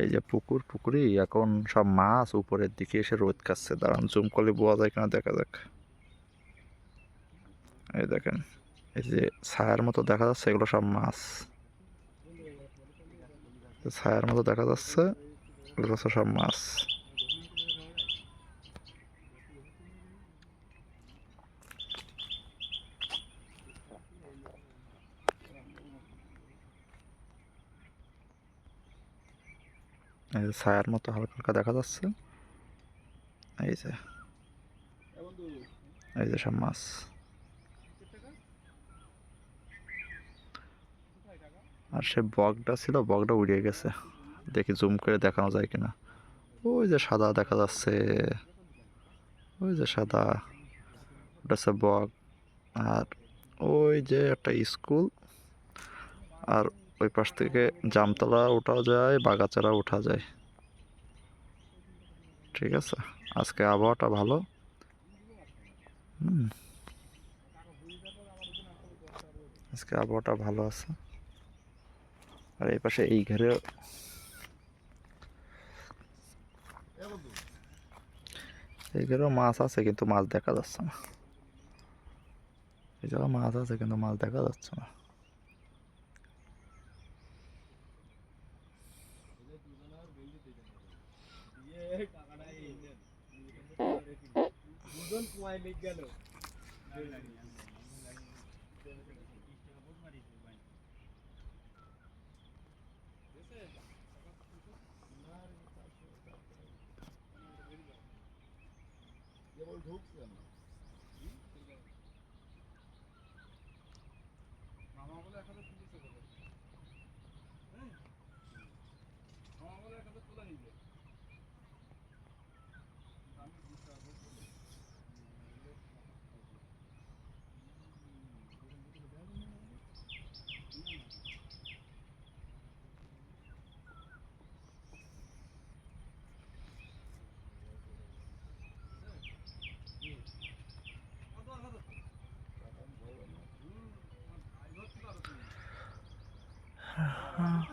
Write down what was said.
এই যে পুকুর পুকুরি এখন সব মাছ উপরের দিকে এসে রোদ কাটছে দাঁড়ান জুম করলে বোয়া যায় কিনা, দেখা যাক। এই দেখেন, এই যে ছায়ার মতো দেখা যাচ্ছে, এগুলো সব মাছ। ছায়ার মতো দেখা যাচ্ছে, এগুলো সব মাছ। এই যে ছায়ার মতো হালকা হালকা দেখা যাচ্ছে। এই যে। এই যে সব মাছ। আর সে বগটা ছিল, বগটা উড়িয়ে গেছে। দেখি জুম করে দেখানো যায় কিনা। ওই যে সাদা দেখা যাচ্ছে। ওই যে সাদা। ওটা হচ্ছে বগ। আর ওই যে একটা স্কুল। আর ওই পাশ থেকে জামতলা ওঠা যায়, বাগাচারা ওঠা যায়। ঠিক আছে? আজকে আবহাওয়াটা ভালো। আজকে আবহাওয়াটা ভালো আছে। আর এই পাশে এই ঘরে এই ঘরেও মাছ আছে, কিন্তু মাছ দেখা যাচ্ছে না। জায়গায় মাছ আছে, কিন্তু মাছ দেখা যাচ্ছে না। দুজন কুয়ায় লেগে গেল মামা বলে এখানে তুলেছে বলে হ্যাঁ 啊